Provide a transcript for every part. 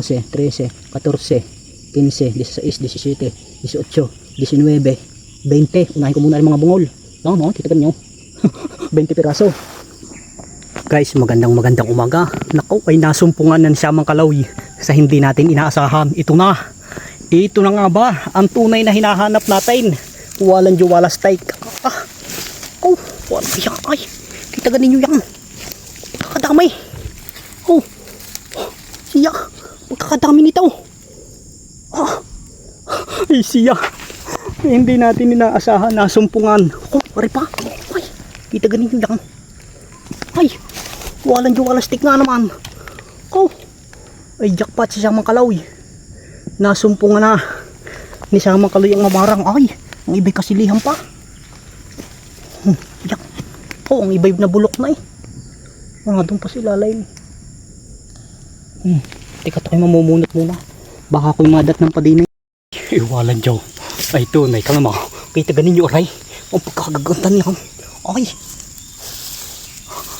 12, 13, 14, 15, 16, 17, 18, 19, 20. Unahin ko muna ang mga bungol. Yan, no? Kita nyo. 20 piraso. Guys, magandang magandang umaga. Nako, ay nasumpungan na siya mga kalawi sa hindi natin inaasahan. Ito na. Ito na nga ba ang tunay na hinahanap natin. Walang juwala steak. Ah, oh, wala yan. Ay, kita ganin yan. Kakadamay. Oh, siya. Magkakadami nito. Ah, ay siya. Hindi natin inaasahan na sumpungan. Oh, pare pa. Ay, kita ganin nyo yan. Ay, walang juwala stick nga naman. Oh, ay jackpot si Samang Kalawi. Nasumpungan na ni Samang Kalawi ang mamarang. Ay, ang iba'y kasilihan pa. Hmm, yak. Oh, ang iba'y nabulok na eh. Mga doon pa sila lain. Hmm, teka tayo mamumunot muna. Baka ako'y madat ng padinay. Iwalan Joe. Ay, tunay ka naman. Kita ganin nyo, aray. Ang pagkagaganda niya. Ay,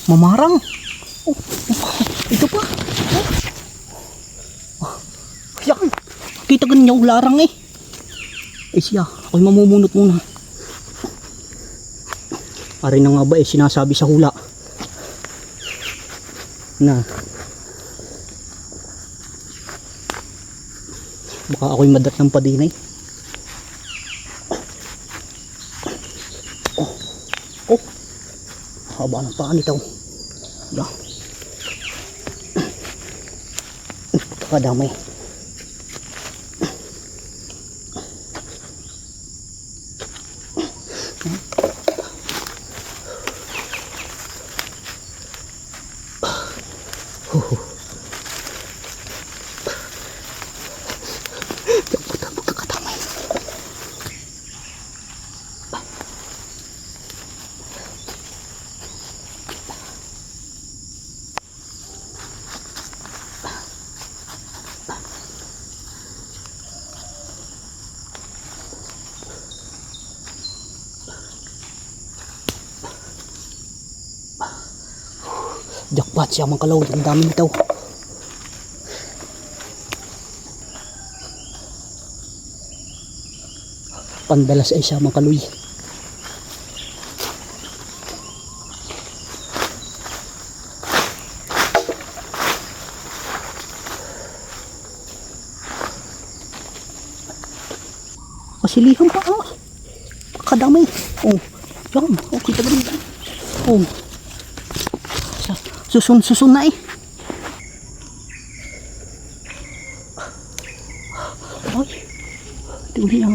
mamarang. Oh, ito pa. Oh. Yan. Kita ganun niya larang eh. Eh siya, ako'y mamumunot muna. Pare na nga ba eh, sinasabi sa hula. Na. Baka ako'y madat ng padinay. Oh. Oh. Haba ng paa nito. Yan. Kadamay. Jackpot siya mga kalaw. Ang dami nito. Pandalas ay siya mga kaloy. Masilihan pa ah. Kadamay. Oh. Yan. Oh, kita rin? Oh. Susun, susun na eh. Tingnan lang.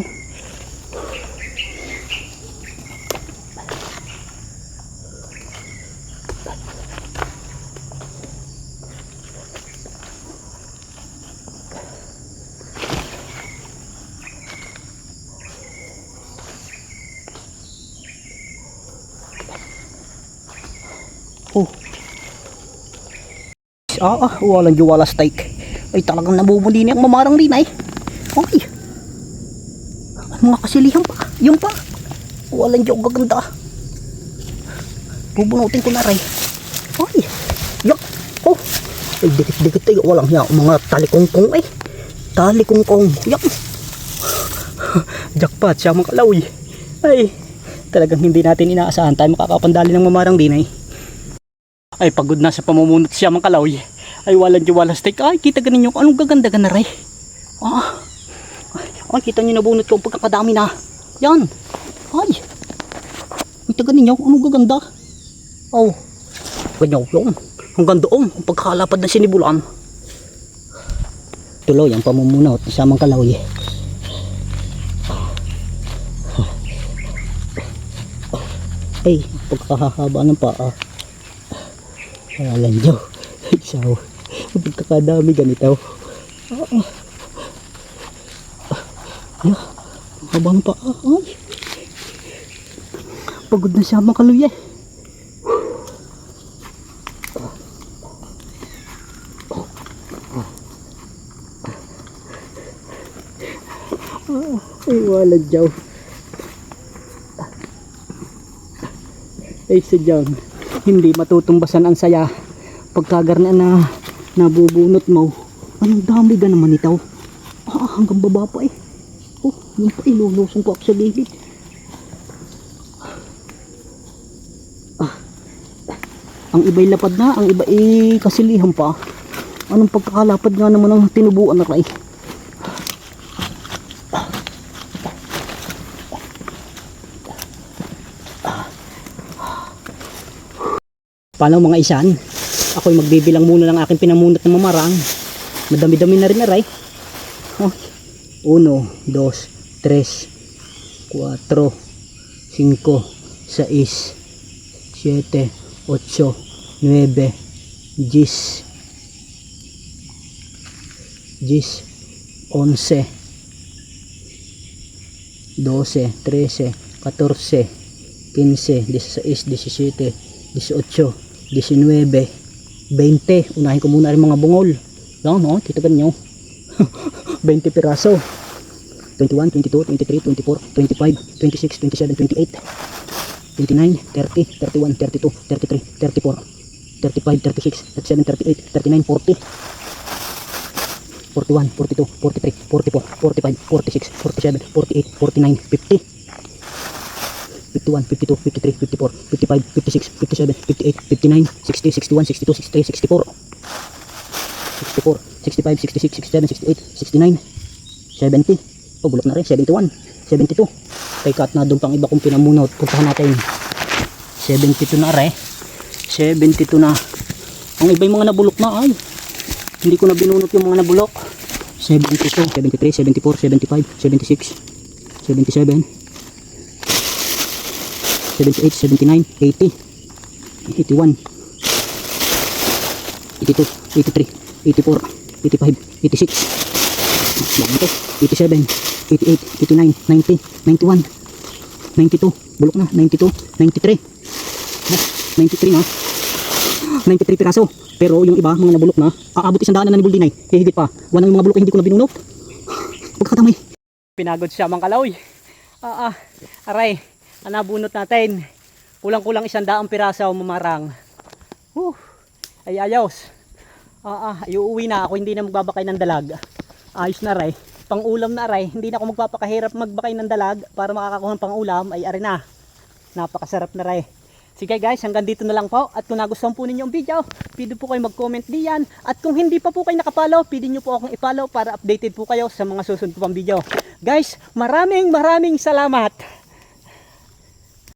Ah, ah, walang juwala steak. Ay talagang nabubuli niya ang mamarang din ay. Ay. Ang mga kasilihan pa. Yung pa. Walang diyo gaganda. Bubunutin ko na rin. Ay. Yak. Oh. Ay, dikit-dikit ay. Walang hiya. Mga talikongkong ay. Talikongkong. Yak. Jackpot siya mga kalawi. Ay. Talagang hindi natin inaasahan tayo makakapandali ng mamarang din ay ay pagod na sa pamumuno siya mga kalawi ay walang jiwala steak. Ay kita ganin yung anong gaganda ka na rin ah ay, ay kita nyo nabunot ko pagkakadami na. Yan. Ay. Kita ganin nyo anong gaganda. Oh ganyan yung ang ganda om ang pagkalapad ng sinibulan. Tuloy ang pamumuno sa mga kalawi ay pagkahahaba ng paa Ayan Diyo. Isaw. Pagkakadami ganito. Ah, ah. Habang pa. Ay. Pagod na siya mga kaluya. Ay, wala Diyo. Ay, sadyang hindi matutumbasan ang saya pagkagarna na nabubunot mo Ang dami ga naman ito. Ah, hanggang baba pa eh. Oh, yung pa ilulusong ko ako sa gilid. Ah, ang iba'y lapad na, ang iba ay kasilihan pa. Anong pagkakalapad nga naman ang tinubuan na kay? Paano mga isan? Ako'y magbibilang muna ng aking pinamunot na mamarang. Madami-dami na rin na ray. Oh. Uno, dos, tres, cuatro, cinco, seis, siete, ocho, nueve, diez, diez, once, doce, trece, catorce, quince, dieciséis, diecisiete, dieciocho, diecinueve, veinte. Unahin ko muna rin mga bungol. Yan, no? Titagan nyo. 20 piraso. 21, 22, 23, 24, 25, 26, 27, 28, 29, 30, 31, 32, 33, 34, 35, 36, 37, 38, 39, 40, 41, 42, 43, 44, 45, 46, 47, 48, 49, 50, 51, 52, 53, 54, 55, 56, 57, 58, 59, 60, 61, 62, 63, 64, 64, 65, 66, 67, 68, 69, 70. Oh, bulok na rin. 71, 72. Kay cut na doon pang iba kong pinamunot. Puntahan natin. 72 na rin. 72 na. Ang iba yung mga nabulok na ay. Hindi ko na binunot yung mga nabulok. 72, 73, 74, 75, 76, 77, 78, 79, 80, 81, 82, 83, 84, 85, 86, Yan ito. 87, 88, 89, 90, 91, 92, bulok na, 92, 93, Ah, 93 na, 93 piraso. Pero yung iba, mga nabulok na, aabot isang daan na ni Buldinay. Hihigit pa. Wanang yung mga bulok hindi ko na binunot. Pagkatamay. Pinagod siya mga kaloy. Ah, ah, aray, ang nabunot natin. Kulang-kulang isang daang piraso mamarang. Whew, ay ayos. Ah, ah, iuwi na ako, hindi na magbabakay ng dalag. Ayos na ray. Pang ulam na ray, hindi na ako magpapakahirap magbakay ng dalag para makakakuha ng pang ulam ay ari na. Napakasarap na ray. Sige guys, hanggang dito na lang po. At kung nagustuhan po ninyo ang video, pwede po kayo mag-comment diyan. At kung hindi pa po kayo nakapollow, pwede nyo po akong i-follow para updated po kayo sa mga susunod pang video. Guys, maraming maraming salamat!